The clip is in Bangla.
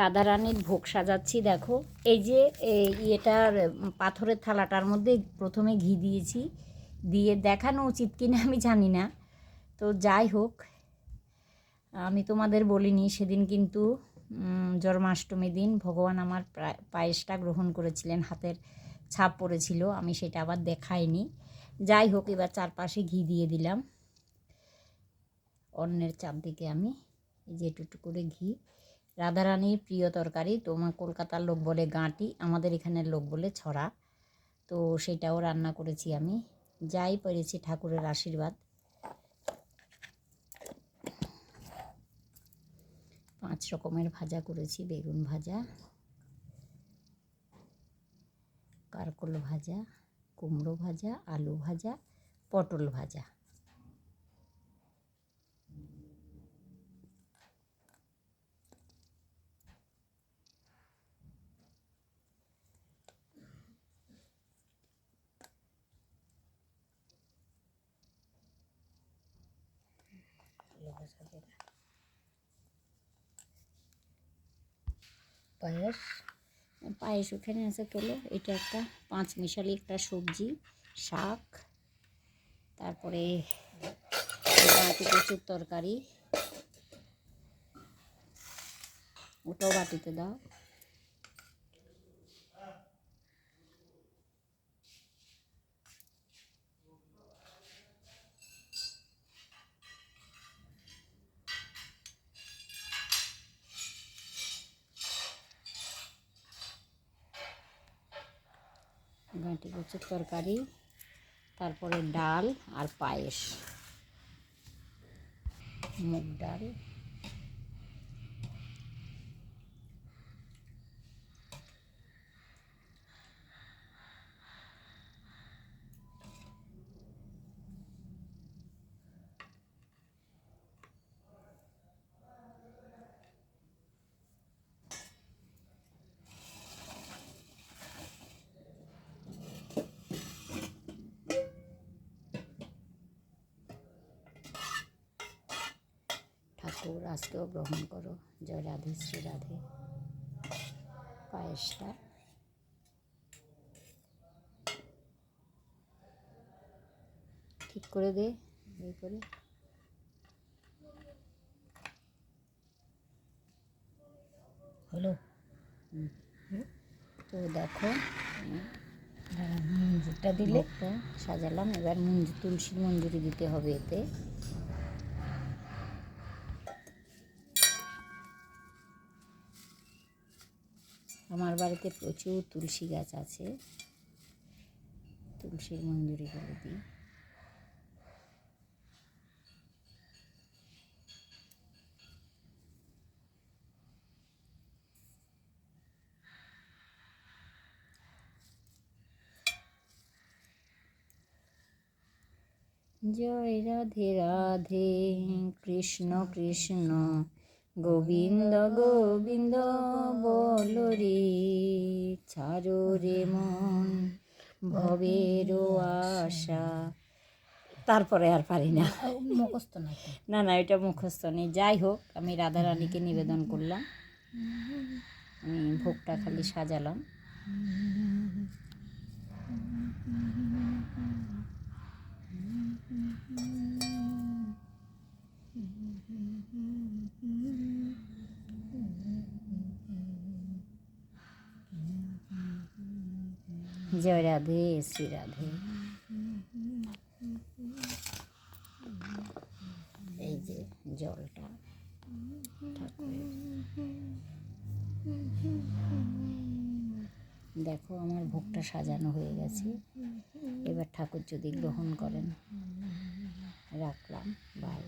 রাধারানীর ভোগ সাজাচ্ছি, দেখো। এই যে, এই ইয়েটার পাথরের থালাটার মধ্যে প্রথমে ঘি দিয়েছি। দিয়ে দেখানো উচিত কিনা আমি জানি না। তো যাই হোক, আমি তোমাদের বলিনি, সেদিন কিন্তু জন্মাষ্টমী দিন ভগবান আমার পায়েসটা গ্রহণ করেছিলেন, হাতের ছাপ পড়েছিল, আমি সেটা আবার দেখাইনি। যাই হোক, এবার চারপাশে ঘি দিয়ে দিলাম। অন্যের চারদিকে আমি এই যে একটু করে ঘি। রাধারানীর প্রিয় তরকারি তোমার কলকাতার লোক বলে গাঁটি, আমাদের এখানের লোক বলে ছড়া। তো সেটাও রান্না করেছি আমি। যাই পেরেছি ঠাকুরের আশীর্বাদ। পাঁচ রকমের ভাজা করেছি, বেগুন ভাজা, কারকল ভাজা, কুমড়ো ভাজা, আলু ভাজা, পটল ভাজা। পায়েস। পায়েস ওখানে আছে তোলো এটা একটা পাঁচ মিশালি একটা সবজি, শাক, তারপরে বাটি প্রচুর তরকারি। ওটাও বাটিতে দাও। গাঁটি কচুর তরকারি তারপরে ডাল আর পায়েস। মুগ ডাল। ঠাকুর আজকেও গ্রহণ করো। জয় রাধে শ্রী রাধে। পায়েসটা। ঠিক করে দে এই করে। হলো? তো দেখো মঞ্জুরটা দিলে সাজালাম। এবার মঞ্জু তুলসীর মঞ্জুরি দিতে হবে এতে। আমার বাড়িতে প্রচুর তুলসী গাছ আছে। তুলসীর মঞ্জুরিগুলো দিই। জয় রাধে রাধে কৃষ্ণ কৃষ্ণ। গোবিন্দ গোবিন্দ বল রে ছাড়ো রে মন ভবের আশা। তারপরে আর পারি না। মুখস্থ নাকি না না এটা মুখস্থ নেই। যাই হোক আমি রাধারানীকে নিবেদন করলাম। আমি ভোগটা খালি সাজালাম। জয় রাধে, শ্রী রাধে। এই যে জলটা। দেখো, আমার ভোগটা সাজানো হয়ে গেছে। এবার ঠাকুর যদি গ্রহণ করেন, রাখলাম, বাই।